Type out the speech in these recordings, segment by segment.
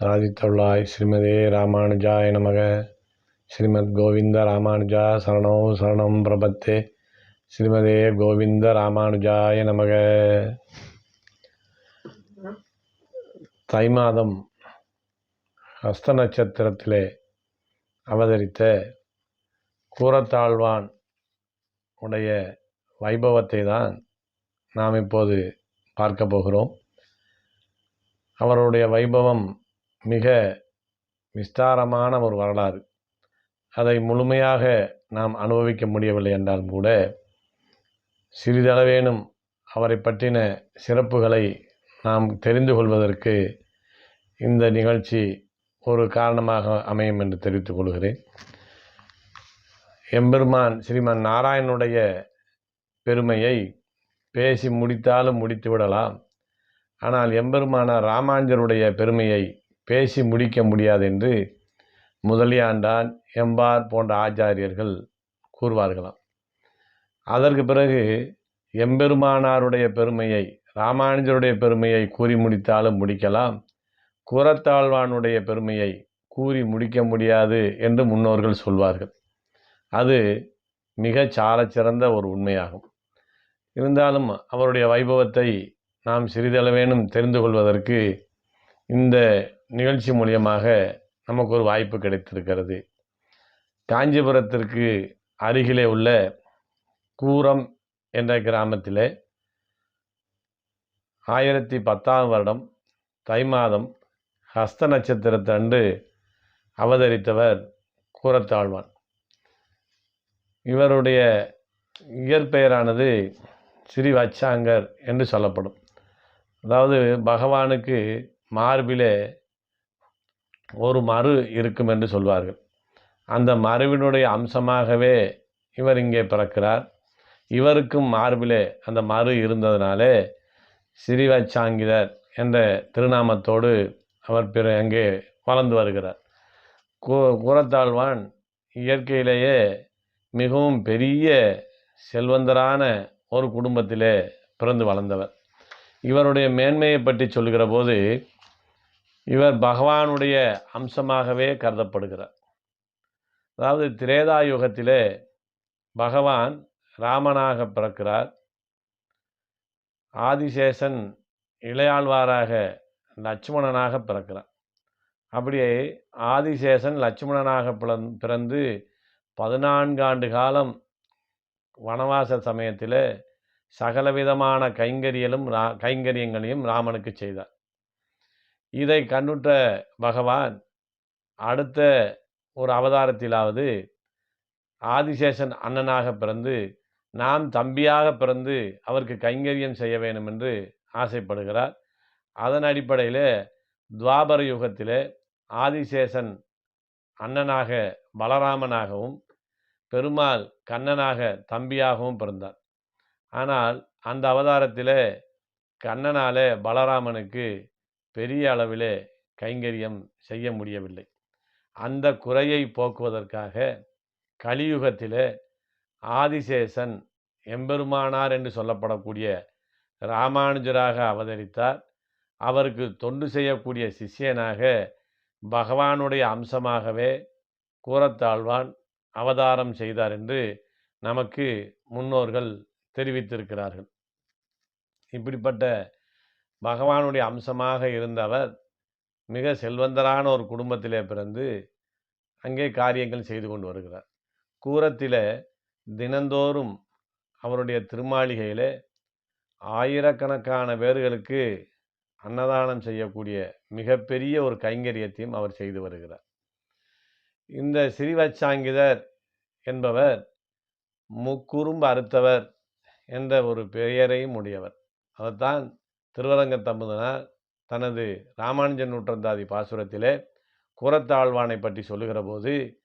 ராதித்தொள்ளாய் ஸ்ரீமதே ராமானுஜாய நமக. ஸ்ரீமத் கோவிந்த ராமானுஜா சரணோ சரணம் பிரபத்தே. ஸ்ரீமதே கோவிந்த ராமானுஜாய நமக. தை மாதம் ஹஸ்த நட்சத்திரத்திலே அவதரித்த கூரத்தாழ்வான் உடைய வைபவத்தை தான் நாம் இப்போது பார்க்க போகிறோம். அவருடைய வைபவம் மிக விஸ்தாரமான ஒரு வரலாறு. அதை முழுமையாக நாம் அனுபவிக்க முடியவில்லை என்றாலும் கூட சிறிதளவேனும் அவரை பற்றின சிறப்புகளை நாம் தெரிந்து கொள்வதற்கு இந்த நிகழ்ச்சி ஒரு காரணமாக அமையும் என்று தெரிவித்துக் கொள்கிறேன். எம்பெருமான் ஸ்ரீமன் நாராயணனுடைய பெருமையை பேசி முடித்தாலும் முடித்து விடலாம். ஆனால் எம்பெருமான ராமாஞ்சருடைய பெருமையை பேசி முடிக்க முடியாது என்று முதலியாண்டான் எம்பார் போன்ற ஆச்சாரியர்கள் கூறுவார்களாம். அதற்கு பிறகு எம்பெருமானாருடைய பெருமையை ராமானுஜருடைய பெருமையை கூறி முடித்தாலும் முடிக்கலாம். குரத்தாழ்வானுடைய பெருமையை கூறி முடிக்க முடியாது என்று முன்னோர்கள் சொல்வார்கள். அது மிக சாலச்சிறந்த ஒரு உண்மையாகும். இருந்தாலும் அவருடைய வைபவத்தை நாம் சிறிதளவேனும் தெரிந்து கொள்வதற்கு இந்த நிகழ்ச்சி மூலியமாக நமக்கு ஒரு வாய்ப்பு கிடைத்திருக்கிறது. காஞ்சிபுரத்திற்கு அருகிலே உள்ள கூரம் என்ற கிராமத்தில் ஆயிரத்தி பத்தாம் வருடம் தை மாதம் ஹஸ்த நட்சத்திரத்தன்று அவதரித்தவர் கூரத்தாழ்வான். இவருடைய இயற்பெயரானது ஸ்ரீ வச்சாங்கர் என்று சொல்லப்படும். அதாவது பகவானுக்கு மார்பிலே ஒரு மறு இருக்கும் என்று சொல்வார்கள். அந்த மறுவினுடைய அம்சமாகவே இவர் இங்கே பிறக்கிறார். இவருக்கும் மார்பிலே அந்த மறு இருந்ததினாலே சிறிவச்சாங்கிதர் என்ற திருநாமத்தோடு அவர் பிற அங்கே வளர்ந்து வருகிறார். கூ கூரத்தாழ்வான் இயற்கையிலேயே மிகவும் பெரிய செல்வந்தரான ஒரு குடும்பத்திலே பிறந்து வளர்ந்தவர். இவருடைய மேன்மையை பற்றி சொல்கிற போது இவர் பகவானுடைய அம்சமாகவே கருதப்படுகிறார். அதாவது திரேதா யுகத்திலே பகவான் ராமனாக பிறக்கிறார். ஆதிசேஷன் இளையாழ்வாராக லட்சுமணனாக பிறக்கிறார். அப்படியே ஆதிசேஷன் லட்சுமணனாக பிறந்து பதினான்கு ஆண்டு காலம் வனவாச சமயத்தில் சகலவிதமான கைங்கரியலும் ரா கைங்கரியங்களையும் ராமனுக்கு செய்தார். இதை கண்ணுற்ற பகவான் அடுத்த ஒரு அவதாரத்திலாவது ஆதிசேஷன் அண்ணனாக பிறந்து நாம் தம்பியாக பிறந்து அவருக்கு கைங்கரியம் செய்ய வேண்டும் என்று ஆசைப்படுகிறார். அதன் அடிப்படையில் துவாபர யுகத்தில் ஆதிசேஷன் அண்ணனாக பலராமனாகவும் பெருமாள் கண்ணனாக தம்பியாகவும் பிறந்தார். ஆனால் அந்த அவதாரத்தில் கண்ணனாலே பலராமனுக்கு பெரிய அளவிலே கைங்கரியம் செய்ய முடியவில்லை. அந்த குறையை போக்குவதற்காக கலியுகத்திலே ஆதிசேஷன் எம்பெருமானார் என்று சொல்லப்படக்கூடிய ராமானுஜராக அவதரித்தார். அவருக்கு தொண்டு செய்யக்கூடிய சிஷ்யனாக பகவானுடைய அம்சமாகவே கூறத்தாழ்வான் அவதாரம் செய்தார் என்று நமக்கு முன்னோர்கள் தெரிவித்திருக்கிறார்கள். இப்படிப்பட்ட பகவானுடைய அம்சமாக இருந்தவர் மிக செல்வந்தரான ஒரு குடும்பத்திலே பிறந்து அங்கே காரியங்கள் செய்து கொண்டு வருகிறார். கூரத்தில் தினந்தோறும் அவருடைய திருமாளிகையில் ஆயிரக்கணக்கான பேர்களுக்கு அன்னதானம் செய்யக்கூடிய மிகப்பெரிய ஒரு கைங்கரியத்தையும் அவர் செய்து வருகிறார். இந்த ஸ்ரீவச்சாங்கிதர் என்பவர் முக்குறும்பு அறுத்தவர் என்ற ஒரு பெயரையும் உடையவர். அதைத்தான் திருவரங்க தனது ராமானுஜன் நூற்றந்தாதி பாசுரத்திலே குரத்தாழ்வானை பற்றி சொல்லுகிற போது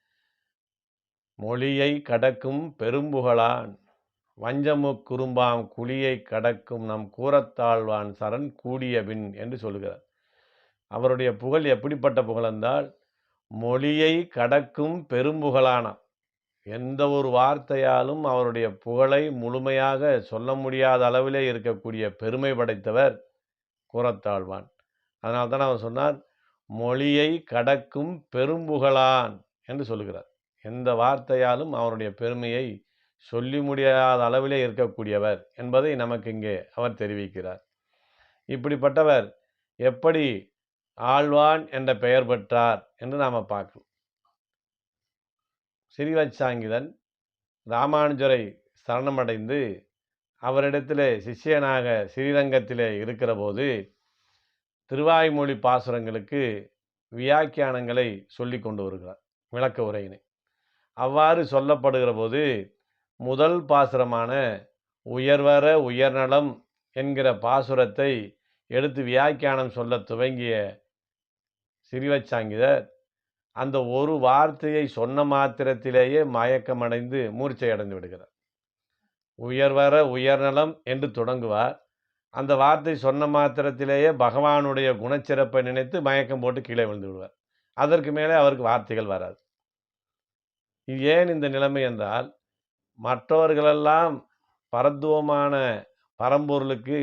மொழியை கடக்கும் பெரும்புகழான் வஞ்சமு குறும்பாம் குழியை கடக்கும் நம் கூரத்தாழ்வான் சரண் கூடிய பின் என்று சொல்லுகிறார். அவருடைய புகழ் எப்படிப்பட்ட புகழ் என்றால் மொழியை கடக்கும் பெரும்புகழான எந்த ஒரு வார்த்தையாலும் அவருடைய புகழை முழுமையாக சொல்ல முடியாத அளவிலே இருக்கக்கூடிய பெருமை படைத்தவர் கூறத்தாழ்வான். அதனால் தான் அவர் சொன்னார் மொழியை கடக்கும் பெரும்புகழான் என்று சொல்லுகிறார். எந்த வார்த்தையாலும் அவருடைய பெருமையை சொல்லி முடியாத அளவிலே இருக்கக்கூடியவர் என்பதை நமக்கு இங்கே அவர் தெரிவிக்கிறார். இப்படிப்பட்டவர் எப்படி ஆழ்வான் என்ற பெயர் பெற்றார் என்று நாம் பார்க்கணும் ஸ்ரீவச்சாங்கிதன் ராமானுஜரை சரணமடைந்து அவரிடத்திலே சிஷ்யனாக ஸ்ரீரங்கத்திலே இருக்கிறபோது திருவாய்மொழி பாசுரங்களுக்கு வியாக்கியானங்களை சொல்லி கொண்டு வருகிறார் விளக்க உரையினை. அவ்வாறு சொல்லப்படுகிற போது முதல் பாசுரமான உயர்வர உயர்நலம் என்கிற பாசுரத்தை எடுத்து வியாக்கியானம் சொல்ல துவங்கிய சிறிவச்சாங்கிதர் அந்த ஒரு வார்த்தையை சொன்ன மாத்திரத்திலேயே மயக்கமடைந்து மூர்ச்சை அடைந்து விடுகிறார். உயர்வர உயர்நலம் என்று தொடங்குவார். அந்த வார்த்தை சொன்ன மாத்திரத்திலேயே பகவானுடைய குணச்சிறப்பை நினைத்து மயக்கம் போட்டு கீழே விழுந்து விடுவார். அதற்கு மேலே அவருக்கு வார்த்தைகள் வராது. இது ஏன் இந்த நிலைமை என்றால் மற்றவர்களெல்லாம் பரத்துவமான பரம்பொருளுக்கு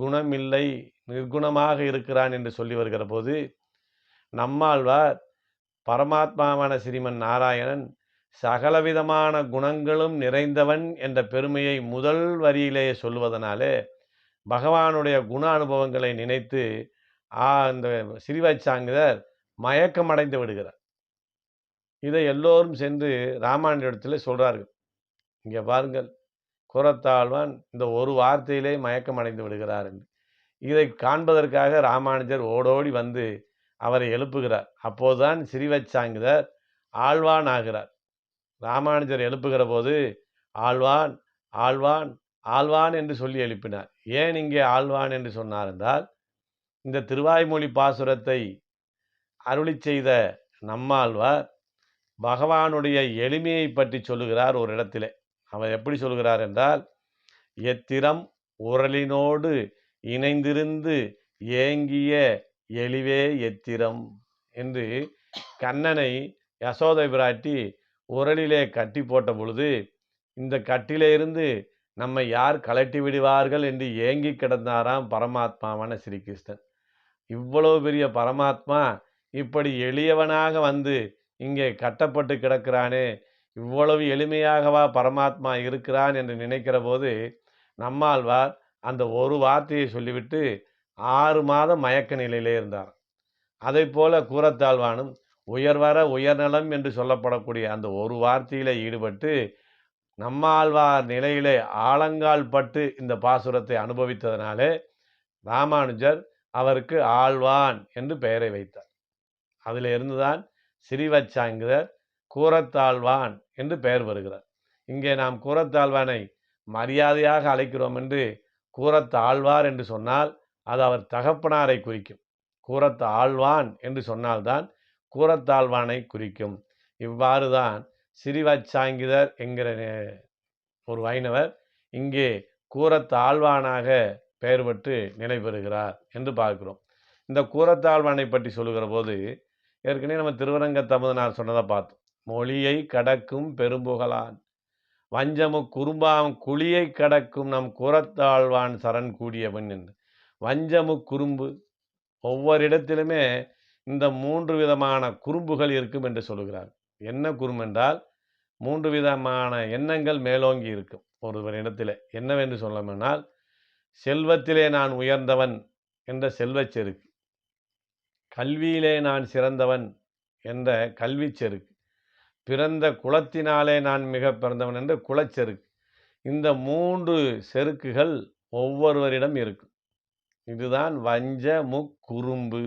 குணமில்லை நிர்குணமாக இருக்கிறான் என்று சொல்லி வருகிற போது நம்மாழ்வார் பரமாத்மாவான ஸ்ரீமன் நாராயணன் சகலவிதமான குணங்களும் நிறைந்தவன் என்ற பெருமையை முதல் வரியிலேயே சொல்லுவதனாலே பகவானுடைய குண அனுபவங்களை நினைத்து ஆ இந்த சிறிவச்சாங்கிதர் மயக்கமடைந்து விடுகிறார். இதை எல்லோரும் சென்று ராமாயணத்தில் சொல்கிறார்கள் இங்கே பாருங்கள் குரத்தாழ்வான் இந்த ஒரு வார்த்தையிலே மயக்கமடைந்து விடுகிறார் என்று. இதை காண்பதற்காக ராமானுஜர் ஓடோடி வந்து அவரை எழுப்புகிறார். அப்போதுதான் சிறிவச்சாங்கிதர் ஆழ்வான் ஆகிறார். ராமானுஜர் எழுப்புகிற போது ஆழ்வான் ஆழ்வான் ஆழ்வான் என்று சொல்லி எழுப்பினார். ஏன் இங்கே ஆழ்வான் என்று சொன்னார் என்றால் இந்த திருவாய்மொழி பாசுரத்தை அருளி செய்த நம்மாழ்வார் பகவானுடைய எளிமையை பற்றி சொல்லுகிறார் ஒரு இடத்திலே. அவர் எப்படி சொல்கிறார் என்றால் எத்திரம் உரலினோடு இணைந்திருந்து ஏங்கிய எளிவே எத்திரம் என்று கண்ணனை யசோதை பிராட்டி உரலிலே கட்டி போட்ட பொழுது இந்த கட்டிலிருந்து நம்மை யார் கலட்டி விடுவார்கள் என்று ஏங்கி கிடந்தாராம் பரமாத்மாவான ஸ்ரீகிருஷ்ணன். இவ்வளவு பெரிய பரமாத்மா இப்படி எளியவனாக வந்து இங்கே கட்டப்பட்டு கிடக்கிறானே இவ்வளவு எளிமையாகவா பரமாத்மா இருக்கிறான் என்று நினைக்கிற போது நம்மாழ்வார் அந்த ஒரு வார்த்தையை சொல்லிவிட்டு ஆறு மாதம் மயக்க நிலையிலே இருந்தார். அதை போல கூறத்தாழ்வானும் உயர்வர உயர்நலம் என்று சொல்லப்படக்கூடிய அந்த ஒரு வார்த்தையில ஈடுபட்டு நம்மாழ்வார் நிலையிலே ஆழங்கால் பட்டு இந்த பாசுரத்தை அனுபவித்ததனாலே ராமானுஜர் அவருக்கு ஆழ்வான் என்று பெயரை வைத்தார். அதில் இருந்துதான் சிறிவச்சாங்கிதர் கூறத்தாழ்வான் என்று பெயர் வருகிறார். இங்கே நாம் கூறத்தாழ்வானை மரியாதையாக அழைக்கிறோம் என்று கூரத்தாழ்வார் என்று சொன்னால் அது அவர் தகப்பனாரை குறிக்கும். கூறத்த ஆழ்வான் என்று சொன்னால்தான் கூரத்தாழ்வானை குறிக்கும் இவ்வாறு தான் சிறிவச்சாங்கிதர் என்கிற ஒரு வைணவர் இங்கே கூரத்தாழ்வானாக பெயர் பெற்று நிலை பெறுகிறார் என்று பார்க்கிறோம். இந்த கூரத்தாழ்வானை பற்றி சொல்லுகிற போது ஏற்கனவே நம்ம திருவரங்க தமுதனார் சொன்னதை பார்த்தோம். மொழியை கடக்கும் பெரும்புகளான் வஞ்சமு குறும்பாம் குழியை கடக்கும் நம் கூரத்தாழ்வான் சரண் கூடியவன் என்று. வஞ்சமு குறும்பு. ஒவ்வொரு இடத்திலுமே இந்த மூன்று விதமான குறும்புகள் இருக்கும் என்று சொல்கிறார் என்ன குறும்பு என்றால் மூன்று விதமான எண்ணங்கள் மேலோங்கி இருக்கும் ஒருவர் இடத்திலே. என்னவென்று சொல்லமென்றால் செல்வத்திலே நான் உயர்ந்தவன் என்ற செல்வச் செருக்கு. கல்வியிலே நான் சிறந்தவன் என்ற கல்விச் செருக்கு. பிறந்த குலத்தினாலே நான் மிக பிறந்தவன் என்ற குலச்செருக்கு இந்த மூன்று செருக்குகள் ஒவ்வொருவரிடம் இருக்கும். இதுதான் வஞ்ச முக்குறும்பு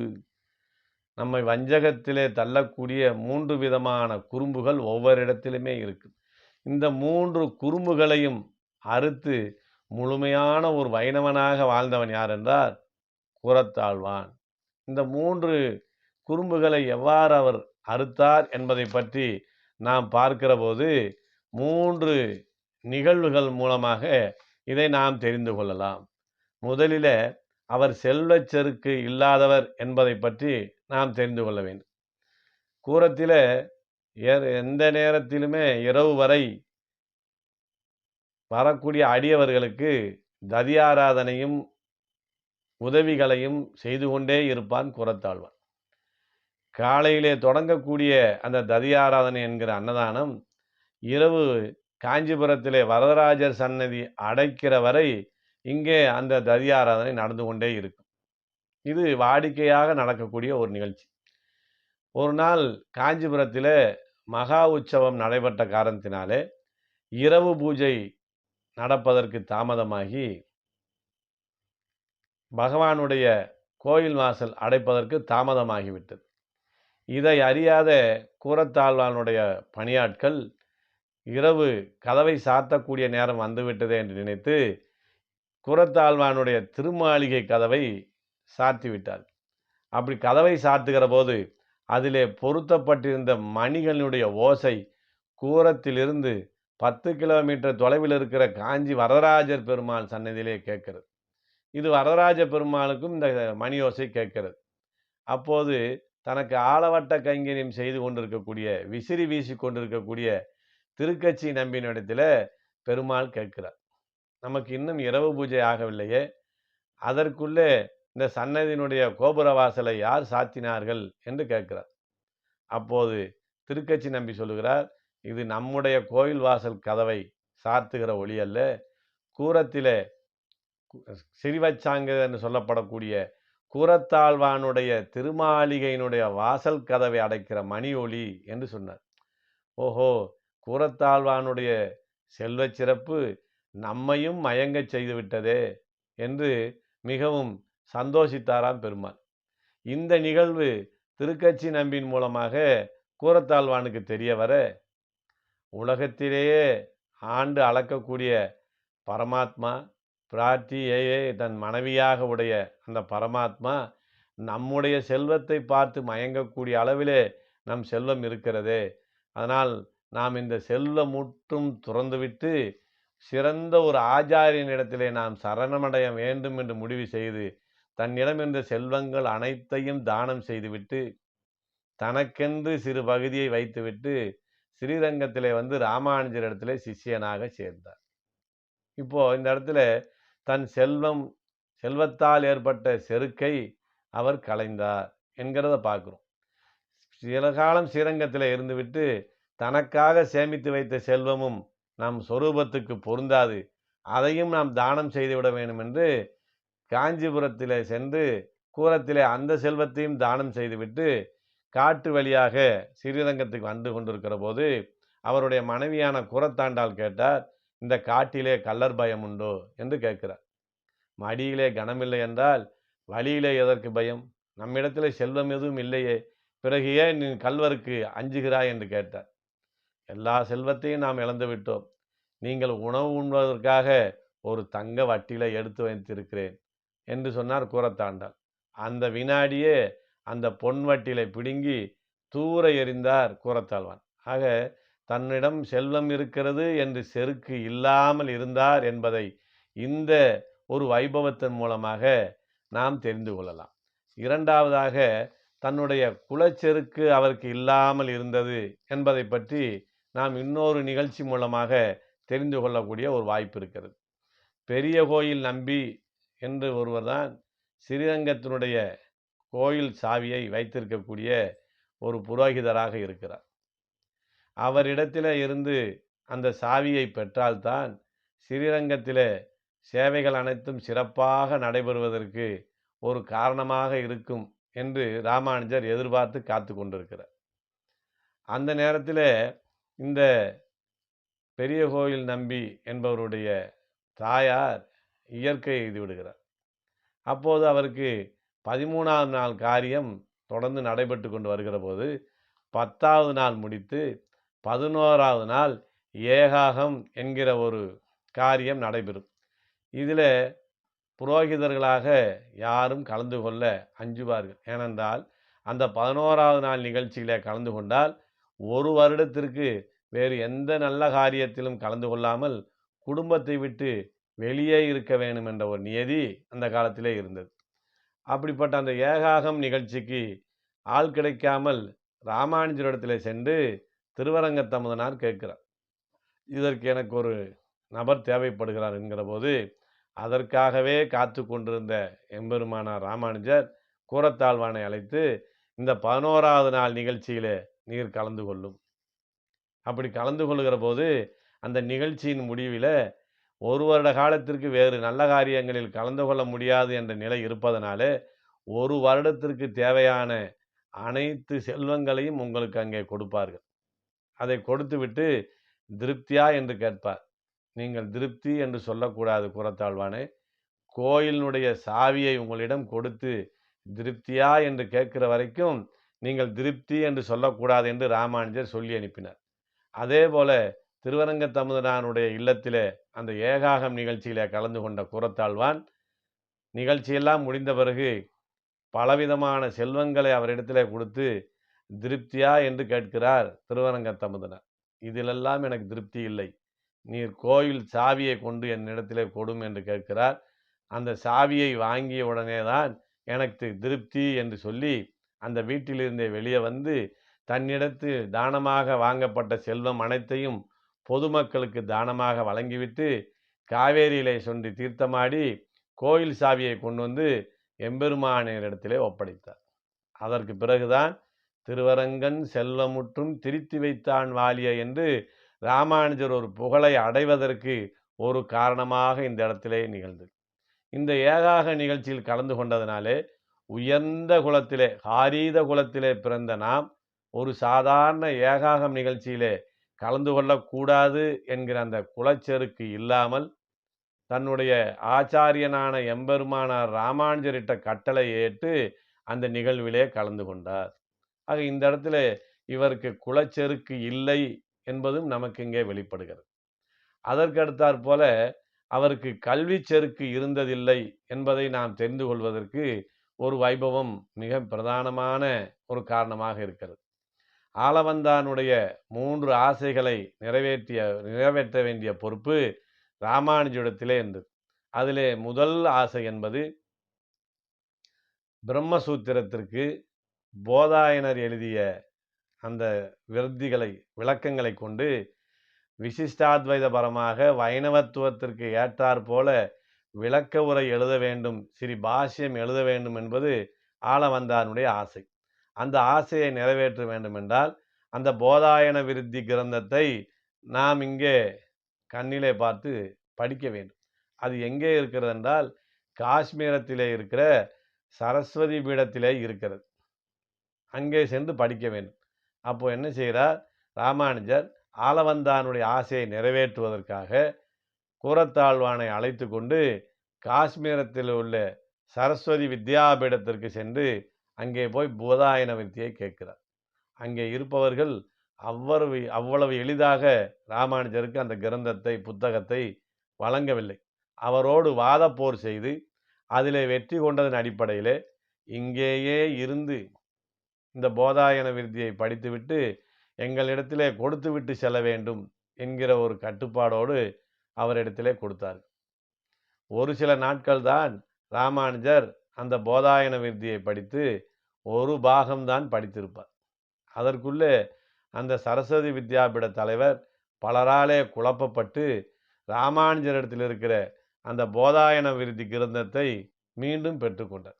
நம்மை வஞ்சகத்திலே தள்ளக்கூடிய மூன்று விதமான குறும்புகள் ஒவ்வொரு இடத்திலுமே இருக்குது இந்த மூன்று குறும்புகளையும் அறுத்து முழுமையான ஒரு வைணவனாக வாழ்ந்தவன் யார் என்றால் கூறத்தாழ்வான் இந்த மூன்று குறும்புகளை எவ்வாறு அவர் அறுத்தார் என்பதை பற்றி நாம் பார்க்கிற போது மூன்று நிகழ்வுகள் மூலமாக இதை நாம் தெரிந்து கொள்ளலாம். முதலில் அவர் செல்வச் செருக்கு இல்லாதவர் என்பதை பற்றி நாம் தெரிந்து கொள்ள வேண்டும். கூரத்தில் எந்த நேரத்திலுமே இரவு வரை வரக்கூடிய அடியவர்களுக்கு ததியாராதனையும் உதவிகளையும் செய்து கொண்டே இருப்பான் குரத்தாழ்வான் காலையிலே தொடங்கக்கூடிய அந்த ததியாராதனை என்கிற அன்னதானம் இரவு காஞ்சிபுரத்திலே வரதராஜர் சன்னதி அடைக்கிற வரை இங்கே அந்த ததியாராதனை நடந்து கொண்டே இருக்கும். இது வாடிக்கையாக நடக்கக்கூடிய ஒரு நிகழ்ச்சி. ஒரு நாள் காஞ்சிபுரத்தில் மகா உற்சவம் நடைபெற்ற காரணத்தினாலே இரவு பூஜை நடப்பதற்கு தாமதமாகி பகவானுடைய கோயில் வாசல் அடைப்பதற்கு தாமதமாகிவிட்டது. இதை அறியாத கூரத்தாழ்வானுடைய பணியாட்கள் இரவு கதவை சாத்தக்கூடிய நேரம் வந்துவிட்டதே என்று நினைத்து குரத்தாழ்வானுடைய திருமாளிகை கதவை சாத்தி விட்டார். அப்படி கதவை சாத்துகிற போது அதிலே பொருத்தப்பட்டிருந்த மணிகளினுடைய ஓசை கூரத்திலிருந்து பத்து கிலோமீட்டர் தொலைவில் இருக்கிற காஞ்சி வரதராஜர் பெருமாள் சன்னதியிலே கேட்கிறது. இது வரதராஜ பெருமாளுக்கும் இந்த மணி ஓசை கேட்கிறது. அப்போது தனக்கு ஆளவட்ட கைங்கரியம் செய்து கொண்டிருக்கக்கூடிய விசிறி வீசி கொண்டிருக்கக்கூடிய திருக்கட்சி நம்பினிடத்தில் பெருமாள் கேட்கிறார். நமக்கு இன்னும் இரவு பூஜை ஆகவில்லையே? அதற்குள்ளே இந்த சன்னதியினுடைய கோபுர வாசலை யார் சாத்தினார்கள்? என்று கேட்கிறார். அப்போது திருக்கட்சி நம்பி சொல்லுகிறார் இது நம்முடைய கோயில் வாசல் கதவை சாத்துகிற ஒளி அல்ல. கூரத்திலே சிறிவச்சாங்க என்று சொல்லப்படக்கூடிய கூரத்தாழ்வானுடைய திருமாளிகையினுடைய வாசல் கதவை அடைக்கிற மணி ஒளி என்று சொன்னார். ஓஹோ! கூரத்தாழ்வானுடைய செல்வச் சிறப்பு நம்மையும் மயங்கச் செய்து விட்டதே என்று மிகவும் சந்தோஷித்தாராம் பெருமாள். இந்த நிகழ்வு திருக்கட்சி நம்பின் மூலமாக கூரத்தாழ்வானுக்கு தெரிய வர உலகத்திலேயே ஆண்டு அளக்கக்கூடிய பரமாத்மா பிரார்த்தியையே தன் மனைவியாக உடைய அந்த பரமாத்மா நம்முடைய செல்வத்தை பார்த்து மயங்கக்கூடிய அளவிலே நம் செல்வம் இருக்கிறதே. அதனால் நாம் இந்த செல்வம் முற்றும் துறந்துவிட்டு சிறந்த ஒரு ஆச்சாரியனிடத்திலே நாம் சரணமடைய வேண்டும் என்று முடிவு செய்து தன்னிடம் இருந்த செல்வங்கள் அனைத்தையும் தானம் செய்துவிட்டு தனக்கென்று சிறு பகுதியை வைத்துவிட்டு ஸ்ரீரங்கத்திலே வந்து ராமானுஜர் இடத்துல சிஷ்யனாக சேர்ந்தார். இப்போ இந்த இடத்துல தன் செல்வம் செல்வத்தால் ஏற்பட்ட செருக்கை அவர் கலைந்தார் என்கிறத பார்க்குறோம். சில காலம் ஸ்ரீரங்கத்தில் இருந்துவிட்டு தனக்காக சேமித்து வைத்த செல்வமும் நம் சொரூபத்துக்கு பொருந்தாது. அதையும் நாம் தானம் செய்துவிட வேண்டும் என்று காஞ்சிபுரத்திலே சென்று கூரத்திலே அந்த செல்வத்தையும் தானம் செய்துவிட்டு காட்டு வழியாக ஸ்ரீரங்கத்துக்கு வந்து கொண்டிருக்கிற போது அவருடைய மனைவியான கூரத்தாண்டால் கேட்டார் இந்த காட்டிலே கல்லர் பயம் உண்டோ? என்று கேட்கிறார். மடியிலே கனமில்லை என்றால் வழியிலே எதற்கு பயம்? நம்மிடத்தில் செல்வம் எதுவும் இல்லையே பிறகு ஏன் நீ கல்வருக்கு அஞ்சுகிறாய்? என்று கேட்டார். எல்லா செல்வத்தையும் நாம் இழந்து விட்டோம் நீங்கள் உணவு உண்பதற்காக ஒரு தங்க வட்டியில் எடுத்து வைத்திருக்கிறேன் என்று சொன்னார் கூறத்தாண்டாள் அந்த வினாடியே அந்த பொன் வட்டிலை பிடுங்கி தூர எறிந்தார் கூறத்தாழ்வான் ஆக தன்னிடம் செல்வம் இருக்கிறது என்று செருக்கு இல்லாமல் இருந்தார் என்பதை இந்த ஒரு வைபவத்தின் மூலமாக நாம் தெரிந்து கொள்ளலாம். இரண்டாவதாக தன்னுடைய குலச்செருக்கு அவருக்கு இல்லாமல் இருந்தது என்பதை பற்றி நாம் இன்னொரு நிகழ்ச்சி மூலமாக தெரிந்து கொள்ளக்கூடிய ஒரு வாய்ப்பு இருக்கிறது. பெரிய கோயில் நம்பி என்று ஒருவர் தான் ஸ்ரீரங்கத்தினுடைய கோயில் சாவியை வைத்திருக்கக்கூடிய ஒரு புரோகிதராக இருக்கிறார். அவரிடத்தில் இருந்து அந்த சாவியை பெற்றால்தான் ஸ்ரீரங்கத்தில் சேவைகள் அனைத்தும் சிறப்பாக நடைபெறுவதற்கு ஒரு காரணமாக இருக்கும் என்று ராமானுஜர் எதிர்பார்த்து காத்து கொண்டிருக்கிறார். அந்த நேரத்தில் இந்த பெரிய கோயில் நம்பி என்பவருடைய தாயார் இயற்கை எழுதி விடுகிறார். அப்போது அவருக்கு பதிமூணாவது நாள் காரியம் தொடர்ந்து நடைபெற்று கொண்டு வருகிற போது பத்தாவது நாள் முடித்து பதினோராவது நாள் ஏகாகம் என்கிற ஒரு காரியம் நடைபெறும். இதில் புரோகிதர்களாக யாரும் கலந்து கொள்ள அஞ்சுவார்கள். ஏனென்றால் அந்த பதினோராவது நாள் நிகழ்ச்சிகளை கலந்து கொண்டால் ஒரு வருடத்திற்கு வேறு எந்த நல்ல காரியத்திலும் கலந்து கொள்ளாமல் குடும்பத்தை விட்டு வெளியே இருக்க வேண்டும் என்ற ஒரு நியதி அந்த காலத்திலே இருந்தது. அப்படிப்பட்ட அந்த ஏகாகம் நிகழ்ச்சிக்கு ஆள் கிடைக்காமல் ராமானுஜரிடத்தில் சென்று திருவரங்கத்தமுதனார் கேட்கிறார். இதற்கு எனக்கு ஒரு நபர் தேவைப்படுகிறார் என்கிற போது அதற்காகவே காத்து கொண்டிருந்த எம்பெருமானார் ராமானுஜர் கூரத்தாழ்வானை அழைத்து இந்த பதினோராவது நாள் நிகழ்ச்சியிலே நீர் கலந்து கொள்ளும். அப்படி கலந்து கொள்கிற போது அந்த நிகழ்ச்சியின் முடிவில் ஒரு வருட காலத்திற்கு வேறு நல்ல காரியங்களில் கலந்து கொள்ள முடியாது என்ற நிலை இருப்பதனால ஒரு வருடத்திற்கு தேவையான அனைத்து செல்வங்களையும் உங்களுக்கு அங்கே கொடுப்பார்கள். அதை கொடுத்துவிட்டு திருப்தியா என்று கேட்பார். நீங்கள் திருப்தி என்று சொல்லக்கூடாது குரத்தாழ்வானே கோயிலினுடைய சாவியை உங்களிடம் கொடுத்து திருப்தியா என்று கேட்கிற வரைக்கும் நீங்கள் திருப்தி என்று சொல்லக்கூடாது என்று ராமானுஜர் சொல்லி அனுப்பினார். அதே போல திருவரங்க தமுதனானுடைய இல்லத்திலே அந்த ஏகாகம் நிகழ்ச்சியிலே கலந்து கொண்ட குரத்தாழ்வான் நிகழ்ச்சியெல்லாம் முடிந்த பிறகு பலவிதமான செல்வங்களை அவரிடத்திலே கொடுத்து திருப்தியா? என்று கேட்கிறார் திருவரங்க தமுதனார் இதிலெல்லாம் எனக்கு திருப்தி இல்லை. நீர் கோயில் சாவியை கொண்டு என்னிடத்திலே கொடும் என்று கேட்கிறார். அந்த சாவியை வாங்கிய உடனே தான் எனக்கு திருப்தி என்று சொல்லி அந்த வீட்டிலிருந்தே வெளியே வந்து தன்னிடத்து தானமாக வாங்கப்பட்ட செல்வம் அனைத்தையும் பொதுமக்களுக்கு தானமாக வழங்கிவிட்டு காவேரியிலே சொல்லி தீர்த்தமாடி கோயில் சாவியை கொண்டு வந்து எம்பெருமானிடத்திலே ஒப்படைத்தார். அதற்கு பிறகுதான் திருவரங்கன் செல்வமுற்றும் திருத்தி வைத்தான் வாலிய என்று ராமானுஜர் ஒரு புகழை அடைவதற்கு ஒரு காரணமாக இந்த இடத்திலே நிகழ்ந்தது. இந்த ஏகாக நிகழ்ச்சியில் கலந்து கொண்டதனாலே உயர்ந்த குலத்திலே ஹாரீத குலத்திலே பிறந்த நாம் ஒரு சாதாரண ஏகாகம் நிகழ்ச்சியிலே கலந்து கொள்ளக்கூடாது என்கிற அந்த குலச்செருக்கு இல்லாமல் தன்னுடைய ஆச்சாரியனான எம்பெருமானார் ராமானுஜரிட்ட கட்டளை ஏற்று அந்த நிகழ்விலே கலந்து கொண்டார். ஆக இந்த இடத்துல இவருக்கு குலச்செருக்கு இல்லை என்பதும் நமக்கு இங்கே வெளிப்படுகிறது. அதற்கடுத்தாற் போல அவருக்கு கல்வி செருக்கு இருந்ததில்லை என்பதை நாம் தெரிந்து கொள்வதற்கு ஒரு வைபவம் மிக பிரதானமான ஒரு காரணமாக இருக்கிறது. ஆலவந்தானுடைய மூன்று ஆசைகளை நிறைவேற்றிய நிறைவேற்ற வேண்டிய பொறுப்பு ராமானுஜிடத்திலே இருந்தது. அதிலே முதல் ஆசை என்பது பிரம்மசூத்திரத்திற்கு போதாயனர் எழுதிய அந்த விருத்திகளை விளக்கங்களை கொண்டு விசிஷ்டாத்வைதபரமாக வைணவத்துவத்திற்கு ஏற்றாற் போல விளக்க உரை எழுத வேண்டும் ஸ்ரீ பாஷ்யம் எழுத வேண்டும் என்பது ஆளவந்தானுடைய ஆசை. அந்த ஆசையை நிறைவேற்ற வேண்டுமென்றால் அந்த போதாயன விருத்தி கிரந்தத்தை நாம் இங்கே கண்ணிலே பார்த்து படிக்க வேண்டும். அது எங்கே இருக்கிறது என்றால் காஷ்மீரத்திலே இருக்கிற சரஸ்வதி பீடத்திலே இருக்கிறது. அங்கே சென்று படிக்க வேண்டும். அப்போ என்ன செய்கிறார்? ராமானுஜர் ஆலவந்தானுடைய ஆசையை நிறைவேற்றுவதற்காக கூரத்தாழ்வானை அழைத்து கொண்டு காஷ்மீரத்தில் உள்ள சரஸ்வதி வித்யாபீடத்திற்கு சென்று அங்கே போய் போதாயன வித்தியை கேட்கிறார். அங்கே இருப்பவர்கள் அவ்வளவு அவ்வளவு எளிதாக ராமானுஜருக்கு அந்த கிரந்தத்தை புத்தகத்தை வழங்கவில்லை. அவரோடு வாதப்போர் செய்து அதிலே வெற்றி கொண்டதன் அடிப்படையிலே இங்கேயே இருந்து இந்த போதாயன விருத்தியை படித்துவிட்டு எங்களிடத்திலே கொடுத்து விட்டு செல்ல வேண்டும் என்கிற ஒரு கட்டுப்பாடோடு அவரிடத்திலே கொடுத்தார் ஒரு சில நாட்கள் தான் ராமானுஜர் அந்த போதாயன விருத்தியை படித்து ஒரு பாகம்தான் படித்திருப்பார். அதற்குள்ளே அந்த சரஸ்வதி வித்யாபீட தலைவர் பலராலே குழப்பப்பட்டு ராமானுஜரிடத்தில் இருக்கிற அந்த போதாயன விருத்தி கிரந்தத்தை மீண்டும் பெற்றுக்கொண்டார்.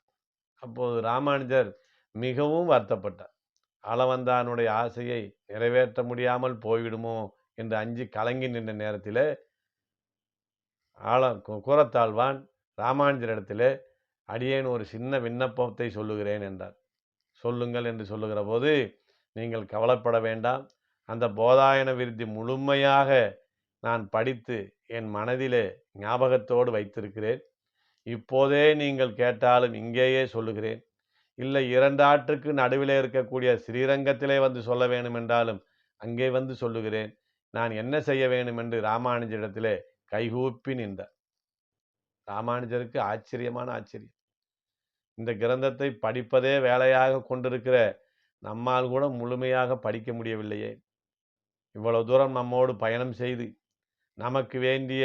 அப்போது ராமானுஜர் மிகவும் வருத்தப்பட்டார். அளவந்தானுடைய ஆசையை நிறைவேற்ற முடியாமல் போய்விடுமோ என்று அஞ்சு கலங்கி நின்ற நேரத்தில் ஆள கூறத்தாழ்வான் ராமானுஜரிடத்தில் அடியேன் ஒரு சின்ன விண்ணப்பத்தை சொல்லுகிறேன் என்றார். சொல்லுங்கள் என்று சொல்லுகிற போது நீங்கள் கவலைப்பட வேண்டாம். அந்த போதாயன விருத்தி முழுமையாக நான் படித்து என் மனதிலே ஞாபகத்தோடு வைத்திருக்கிறேன். இப்போதே நீங்கள் கேட்டாலும் இங்கேயே சொல்லுகிறேன். இல்லை இரண்டாற்றுக்கு நடுவிலே இருக்கக்கூடிய ஸ்ரீரங்கத்திலே வந்து சொல்ல வேண்டும் என்றாலும் அங்கே வந்து சொல்லுகிறேன். நான் என்ன செய்ய வேண்டும் என்று ராமானுஜரிடத்திலே கைகூப்பி நின்றார். ராமானுஜருக்கு ஆச்சரியமான ஆச்சரியம். இந்த கிரந்தத்தை படிப்பதே வேலையாக கொண்டிருக்கிற நம்மால் கூட முழுமையாக படிக்க முடியவில்லையே. இவ்வளவு தூரம் நம்மோடு பயணம் செய்து நமக்கு வேண்டிய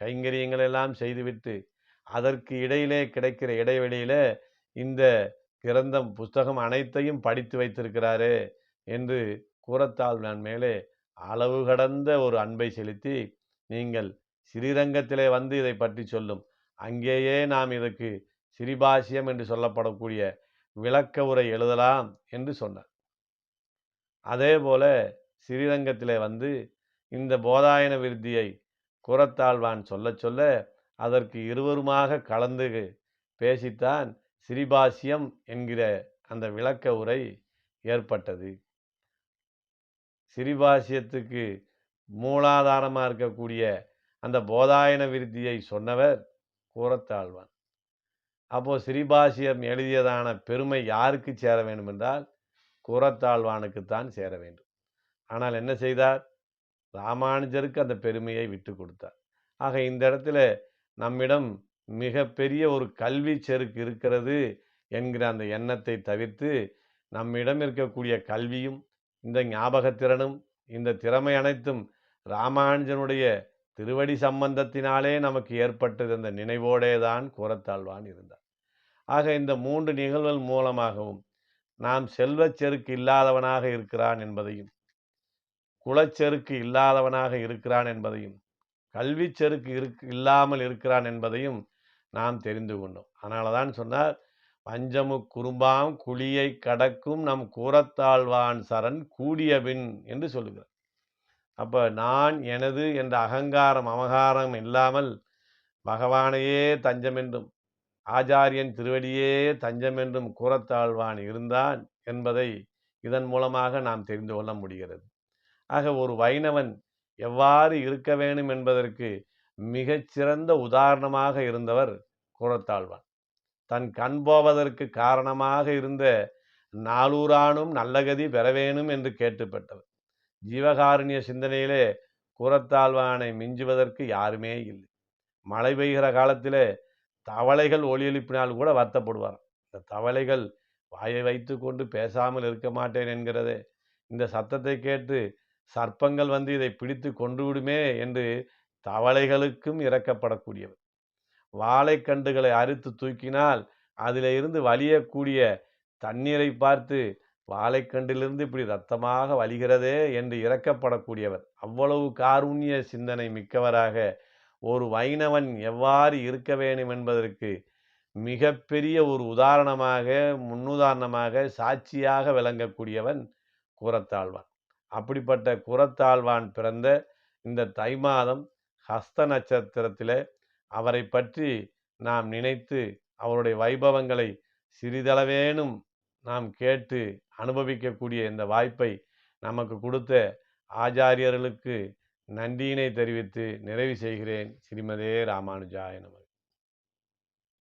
கைங்கரியங்களெல்லாம் செய்துவிட்டு அதற்கு இடையிலே கிடைக்கிற இடைவெளியில் இந்த கிரந்தம் புஸ்தகம் அனைத்தையும் படித்து வைத்திருக்கிறாரே என்று கூறத்தால் நான் மேலே அளவு கடந்த ஒரு அன்பை செலுத்தி நீங்கள் ஸ்ரீரங்கத்திலே வந்து இதை பற்றி சொல்லும். அங்கேயே நாம் இதற்கு சிரிபாஷியம் என்று சொல்லப்படக்கூடிய விளக்க உரை எழுதலாம் என்று சொன்னார். அதே போல ஸ்ரீரங்கத்தில் வந்து இந்த போதாயன விருத்தியை குரத்தாழ்வான் சொல்ல சொல்ல அதற்கு இருவருமாக கலந்து பேசித்தான் சிரிபாசியம் என்கிற அந்த விளக்க உரை ஏற்பட்டது. சிரிபாசியத்துக்கு மூலாதாரமாக இருக்கக்கூடிய அந்த போதாயன விருத்தியை சொன்னவர் கூறத்தாழ்வான். அப்போது ஸ்ரீபாஷியம் எழுதியதான பெருமை யாருக்கு சேர வேண்டும் என்றால் குரத்தாழ்வானுக்குத்தான் சேர வேண்டும். ஆனால் என்ன செய்தார்? ராமானுஜருக்கு அந்த பெருமையை விட்டு கொடுத்தார். ஆக இந்த இடத்துல நம்மிடம் மிகப்பெரிய ஒரு கல்வி செருக்கு இருக்கிறது என்கிற அந்த எண்ணத்தை தவிர்த்து நம்மிடம் இருக்கக்கூடிய கல்வியும் இந்த ஞாபகத்திறனும் இந்த திறமை அனைத்தும் ராமானுஜனுடைய திருவடி சம்பந்தத்தினாலே நமக்கு ஏற்பட்டது நினைவோடே தான் கூறத்தாழ்வான் இருந்தார். ஆக இந்த மூன்று நிகழ்வுகள் மூலமாகவும் நாம் செல்வச் செருக்கு இல்லாதவனாக இருக்கிறான் என்பதையும் குலச்செருக்கு இல்லாதவனாக இருக்கிறான் என்பதையும் கல்வி செருக்கு இருக்கு இல்லாமல் இருக்கிறான் என்பதையும் நாம் தெரிந்து கொண்டோம். அதனால தான் சொன்னார் பஞ்சமு குறும்பாம் குழியை கடக்கும் நம் கூறத்தாழ்வான் சரண் கூடியபின் என்று சொல்லுகிறார். அப்போ நான் எனது என்ற அகங்காரம் அமகாரம் இல்லாமல் பகவானையே தஞ்சமென்றும் ஆச்சாரியன் திருவடியே தஞ்சமென்றும் கூறத்தாழ்வான் இருந்தான் என்பதை இதன் மூலமாக நாம் தெரிந்து கொள்ள முடிகிறது. ஆக ஒரு வைணவன் எவ்வாறு இருக்க வேண்டும் என்பதற்கு மிகச்சிறந்த உதாரணமாக இருந்தவர் கூறத்தாழ்வான். தன் கண் போவதற்கு காரணமாக இருந்த நாளூரானும் நல்லகதி பெற வேணும் என்று கேட்டுப்பட்டவர். ஜீவகாருண்ய சிந்தனையிலே கூறத்தாழ்வானை மிஞ்சுவதற்கு யாருமே இல்லை. மழை பெய்கிற காலத்தில் தவளைகள் ஒளி எழுப்பினால் கூட வருத்தப்படுவார் இந்த தவளைகள் வாயை வைத்து கொண்டு பேசாமல் இருக்க மாட்டேன் என்கிறதே. இந்த சத்தத்தை கேட்டு சர்ப்பங்கள் வந்து இதை பிடித்து கொண்டு விடுமே என்று தவளைகளுக்கும் இறக்கப்படக்கூடியவர் வாழைக்கண்டுகளை அறுத்து தூக்கினால் அதில் இருந்து வலியக்கூடிய தண்ணீரை பார்த்து வாழைக்கண்டிலிருந்து இப்படி ரத்தமாக வலிகிறதே என்று இறக்கப்படக்கூடியவர் அவ்வளவு காருண்ய சிந்தனை மிக்கவராக ஒரு வைணவன் எவ்வாறு இருக்க வேண்டும் என்பதற்கு மிகப்பெரிய ஒரு உதாரணமாக முன்னுதாரணமாக சாட்சியாக விளங்கக்கூடியவன் குரத்தாழ்வான். அப்படிப்பட்ட குரத்தாழ்வான் பிறந்த இந்த தை மாதம் ஹஸ்த நட்சத்திரத்தில் அவரை பற்றி நாம் நினைத்து அவருடைய வைபவங்களை சிறிதளவேனும் நாம் கேட்டு அனுபவிக்கக்கூடிய இந்த வாய்ப்பை நமக்கு கொடுத்த ஆச்சாரியர்களுக்கு நன்றியினை தெரிவித்து நிறைவு செய்கிறேன். ஸ்ரீமதே ராமானுஜாய நமக்கு